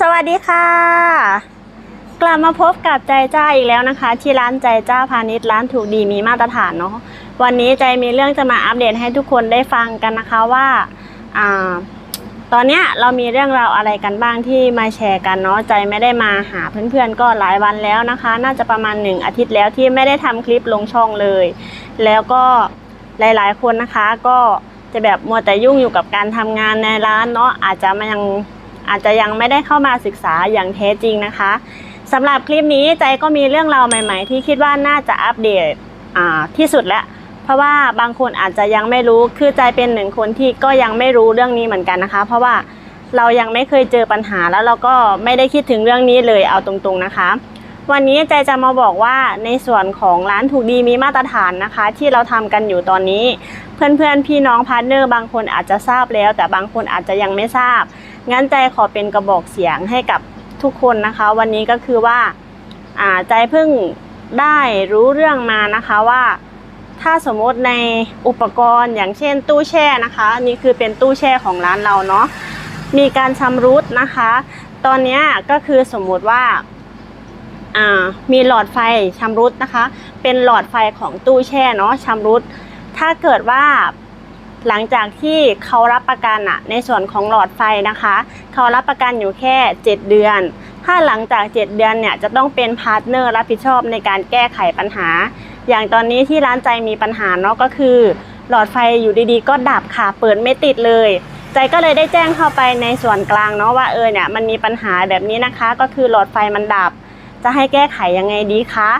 สวัสดีค่ะ กลับมาพบกับใจจ้าอีกแล้วนะคะ ที่ร้านใจจ้าพาณิชย์ร้านถูกดีมีมาตรฐานเนาะวันนี้ใจมีเรื่องจะมาอัปเดตให้ทุกคนได้ฟังกันนะคะว่าอ่าตอนเนี้ยเรามีเรื่องราวอะไรกันบ้างที่มาแชร์กันเนาะใจไม่ได้มาหาเพื่อนๆก็หลายวันแล้วนะคะ น่าจะประมาณหนึ่งอาทิตย์แล้วที่ไม่ได้ทำคลิปลงช่องเลย แล้วก็หลายๆคนนะคะก็จะแบบมัวแต่ยุ่งอยู่กับการทำงานในร้านเนาะอาจจะมายัง อาจจะยังไม่ได้เข้ามาศึกษาอย่างแท้จริงนะคะสำหรับคลิปนี้ใจก็มีเรื่องราวใหม่ ๆ ที่คิดว่าน่าจะอัปเดตที่สุดแล้ว เพราะว่าบางคนอาจจะยังไม่รู้คือใจเป็นหนึ่งคนที่ก็ยังไม่รู้เรื่องนี้เหมือนกันนะคะ เพราะว่าเรายังไม่เคยเจอปัญหาแล้วเราก็ไม่ได้คิดถึงเรื่องนี้เลยเอาตรงๆนะคะ วันนี้ใจจะมาบอกว่าในส่วนของร้านถูกดีมีมาตรฐานนะคะ ที่เราทำกันอยู่ตอนนี้ เพื่อนๆพี่น้องพาร์ทเนอร์บางคนอาจจะทราบแล้ว แต่บางคนอาจจะยังไม่ทราบ งั้นใจขอเป็นกระบอกเสียงให้กับทุกคนนะคะ วันนี้ก็คือว่าใจเพิ่งได้รู้เรื่องมานะคะว่าถ้าสมมติในอุปกรณ์อย่างเช่นตู้แช่นะคะนี่คือเป็นตู้แช่ของร้านเราเนาะมีการชำรุดนะคะ ตอนนี้ก็คือสมมติว่าอ่ามีหลอดไฟชำรุดนะคะ เป็นหลอดไฟของตู้แช่เนาะชำรุด ถ้าเกิดว่า หลังจากที่เขารับประกันอะในส่วนของหลอดไฟนะคะ เขารับประกันอยู่แค่ 7 เดือน ถ้าหลังจาก 7 เดือนเนี่ยจะต้องเป็นพาร์ทเนอร์รับผิดชอบในการแก้ไขปัญหา อย่างตอนนี้ที่ร้านใจมีปัญหาเนาะก็คือ หลอดไฟอยู่ดีๆ ก็ดับค่ะเปิดไม่ติดเลย ใจก็เลยได้แจ้งเข้าไปในส่วนกลางเนาะว่าเออเนี่ยมันมีปัญหาแบบนี้นะคะ ก็คือหลอดไฟมันดับ จะให้แก้ไขยังไงดีคะ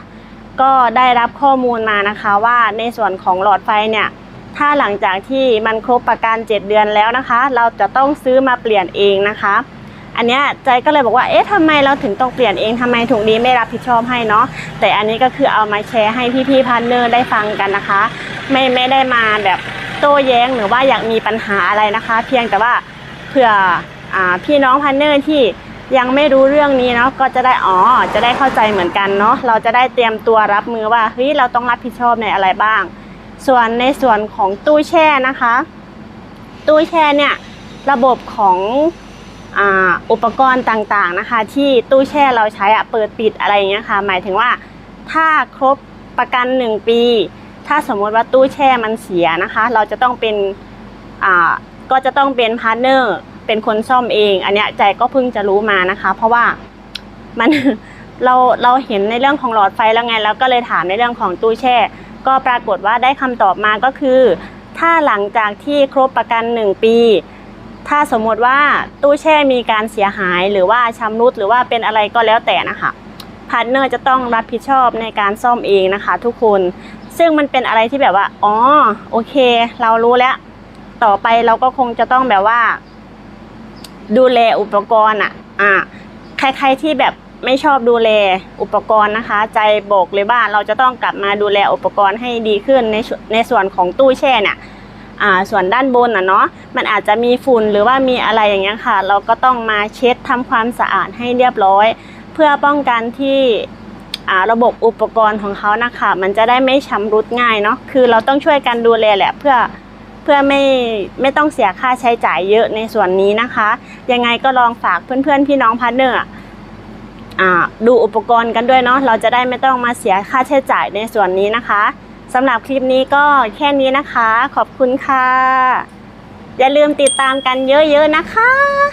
ก็ได้รับข้อมูลมานะคะว่าในส่วนของหลอดไฟเนี่ย ถ้าหลังจากที่มันครบประกัน 7 เดือนแล้วนะคะ เราจะต้องซื้อมาเปลี่ยนเองนะคะ อันเนี้ยใจก็เลยบอกว่าเอ๊ะทำไมเราถึงต้องเปลี่ยนเองทำไมถุงนี้ไม่รับผิดชอบให้เนาะแต่อันนี้ก็คือเอามาแชร์ให้พี่ๆพาร์ทเนอร์ได้ฟังกันนะคะ ไม่ไม่ได้มาแบบโต้แย้งหรือว่าอยากมีปัญหาอะไรนะคะ เพียงแต่ว่าเผื่ออพี่น้องพาร์เนอร์ที่ยังไม่รู้เรื่องนี้เนาะก็จะได้อ๋อจะได้เข้าใจเหมือนกันเนาะเราจะได้เตรียมตัวรับมือว่าเฮ้ยเราต้องรับผิดชอบในอะไรบ้าง ส่วนในส่วนของตู้แช่นะคะ ตู้แช่เนี่ยระบบของอุปกรณ์ต่างๆนะคะ ที่ตู้แช่เราใช้อะเปิดปิดอะไรอย่างเงี้ยค่ะ หมายถึงว่าถ้าครบประกัน 1 ปี ถ้าสมมติว่าตู้แช่มันเสียนะคะ เราจะต้องเป็นก็จะต้องเป็นพาร์ทเนอร์เป็นคนซ่อมเอง อันเนี้ยใจก็เพิ่งจะรู้มานะคะ เพราะว่ามันเราเราเห็นในเรื่องของหลอดไฟแล้วไง แล้วก็เลยถามในเรื่องของตู้แช่ ก็ปรากฏว่าได้คำตอบมาก็คือ ถ้าหลังจากที่ครบประกัน 1 ปี ถ้าสมมติว่าตู้แช่มีการเสียหายหรือว่าชำรุดหรือว่าเป็นอะไรก็แล้วแต่นะคะพาร์ทเนอร์จะต้องรับผิดชอบในการซ่อมเองนะคะ ทุกคน ซึ่งมันเป็นอะไรที่แบบว่า อ๋อ โอเค เรารู้แล้ว ต่อไปเราก็คงจะต้องแบบว่า ดูแลอุปกรณ์อะอ่าใครๆที่แบบ ไม่ชอบดูแลอุปกรณ์นะคะ ใจบอกเลยว่าเราจะต้องกลับมาดูแลอุปกรณ์ให้ดีขึ้นในในส่วนของตู้แช่เนี่ยอ่าส่วนด้านบนอะเนาะมันอาจจะมีฝุ่นหรือว่ามีอะไรอย่างเงี้ยค่ะ เราก็ต้องมาเช็ดทำความสะอาดให้เรียบร้อย เพื่อป้องกันที่อ่าระบบอุปกรณ์ของเขานะคะมันจะได้ไม่ชำรุดง่ายเนาะคือเราต้องช่วยกันดูแลแหละเพื่อเพื่อไม่ไม่ต้องเสียค่าใช้จ่ายเยอะในส่วนนี้นะคะ ยังไงก็ลองฝากเพื่อนๆพี่น้องพาร์ทเนอร์อ ดูอุปกรณ์กันด้วยเนาะเราจะได้ไม่ต้องมาเสียค่าใช้จ่ายในส่วนนี้นะคะสำหรับคลิปนี้ก็แค่นี้นะคะ ขอบคุณค่ะ อย่าลืมติดตามกันเยอะๆนะคะ